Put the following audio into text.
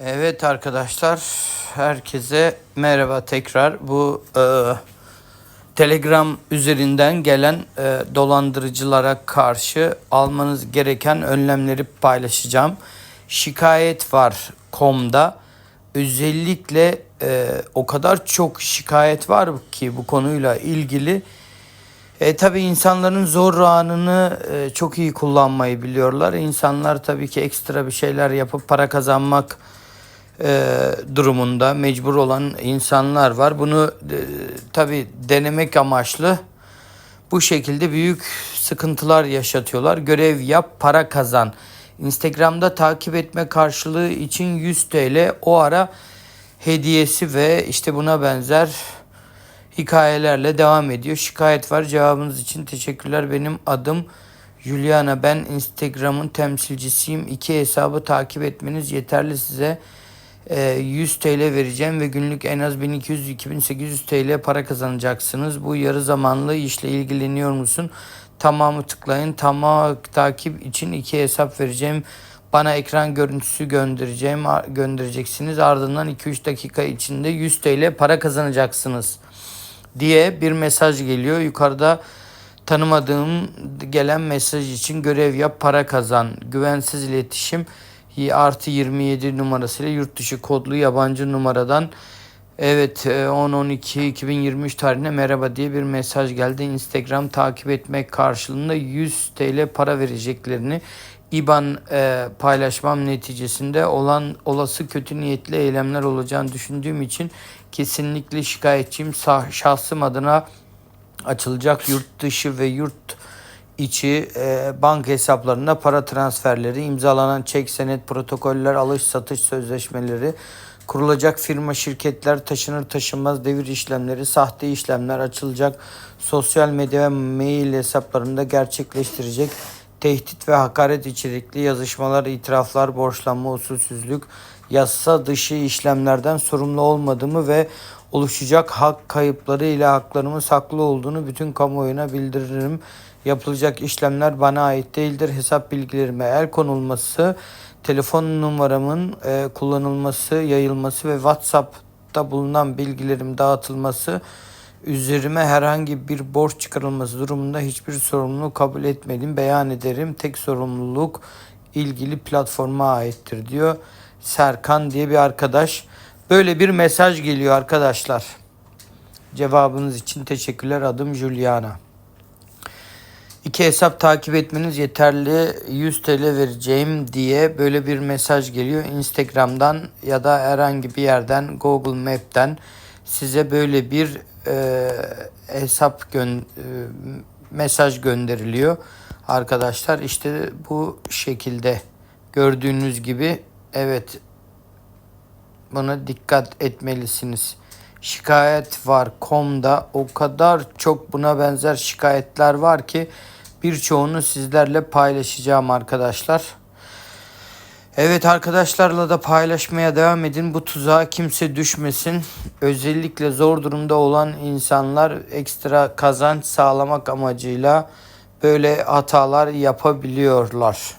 Evet arkadaşlar, herkese merhaba tekrar. Bu e, Telegram üzerinden gelen e, dolandırıcılara karşı almanız gereken önlemleri paylaşacağım. Şikayet var komda. Özellikle e, o kadar çok şikayet var ki bu konuyla ilgili. E, tabii insanların zor anını e, çok iyi kullanmayı biliyorlar. İnsanlar tabii ki ekstra bir şeyler yapıp para kazanmak e, durumunda mecbur olan insanlar var. Bunu e, tabii denemek amaçlı bu şekilde büyük sıkıntılar yaşatıyorlar. Görev yap, para kazan. Instagram'da takip etme karşılığı için 100 TL o ara hediyesi ve işte buna benzer hikayelerle devam ediyor. Şikayet var. Cevabınız için teşekkürler. Benim adım Juliana. Ben Instagram'ın temsilcisiyim. İki hesabı takip etmeniz yeterli size. Ee, 100 TL vereceğim ve günlük en az 1200-2800 TL para kazanacaksınız. Bu yarı zamanlı işle ilgileniyor musun? Tamamı tıklayın. Tamam takip için iki hesap vereceğim. Bana ekran görüntüsü göndereceğim göndereceksiniz. Ardından 2-3 dakika içinde 100 TL para kazanacaksınız diye bir mesaj geliyor. Yukarıda tanımadığım gelen mesaj için görev yap para kazan. Güvensiz iletişim artı 27 numarasıyla yurt dışı kodlu yabancı numaradan Evet 10-12-2023 tarihine merhaba diye bir mesaj geldi. Instagram takip etmek karşılığında 100 TL para vereceklerini IBAN e, paylaşmam neticesinde olan olası kötü niyetli eylemler olacağını düşündüğüm için kesinlikle şikayetçiyim. Şahsım adına açılacak yurt dışı ve yurt içi e, banka hesaplarına para transferleri, imzalanan çek senet protokoller, alış satış sözleşmeleri, kurulacak firma şirketler, taşınır taşınmaz devir işlemleri, sahte işlemler açılacak sosyal medya ve mail hesaplarında gerçekleştirecek tehdit ve hakaret içerikli yazışmalar, itiraflar, borçlanma, usulsüzlük, yasa dışı işlemlerden sorumlu olmadığımı ve oluşacak hak kayıpları ile haklarımın saklı olduğunu bütün kamuoyuna bildiririm. Yapılacak işlemler bana ait değildir. Hesap bilgilerime el konulması, telefon numaramın e, kullanılması, yayılması ve WhatsApp'ta bulunan bilgilerim dağıtılması üzerime herhangi bir borç çıkarılması durumunda hiçbir sorumluluğu kabul etmedim. Beyan ederim. Tek sorumluluk ilgili platforma aittir diyor. Serkan diye bir arkadaş. Böyle bir mesaj geliyor arkadaşlar. Cevabınız için teşekkürler. Adım Juliana. İki hesap takip etmeniz yeterli 100 TL vereceğim diye böyle bir mesaj geliyor. Instagram'dan ya da herhangi bir yerden Google Map'ten size böyle bir e, hesap gön e, mesaj gönderiliyor. Arkadaşlar işte bu şekilde gördüğünüz gibi evet buna dikkat etmelisiniz. Şikayet var komda o kadar çok buna benzer şikayetler var ki birçoğunu sizlerle paylaşacağım arkadaşlar. Evet arkadaşlarla da paylaşmaya devam edin. Bu tuzağa kimse düşmesin. Özellikle zor durumda olan insanlar ekstra kazanç sağlamak amacıyla böyle hatalar yapabiliyorlar.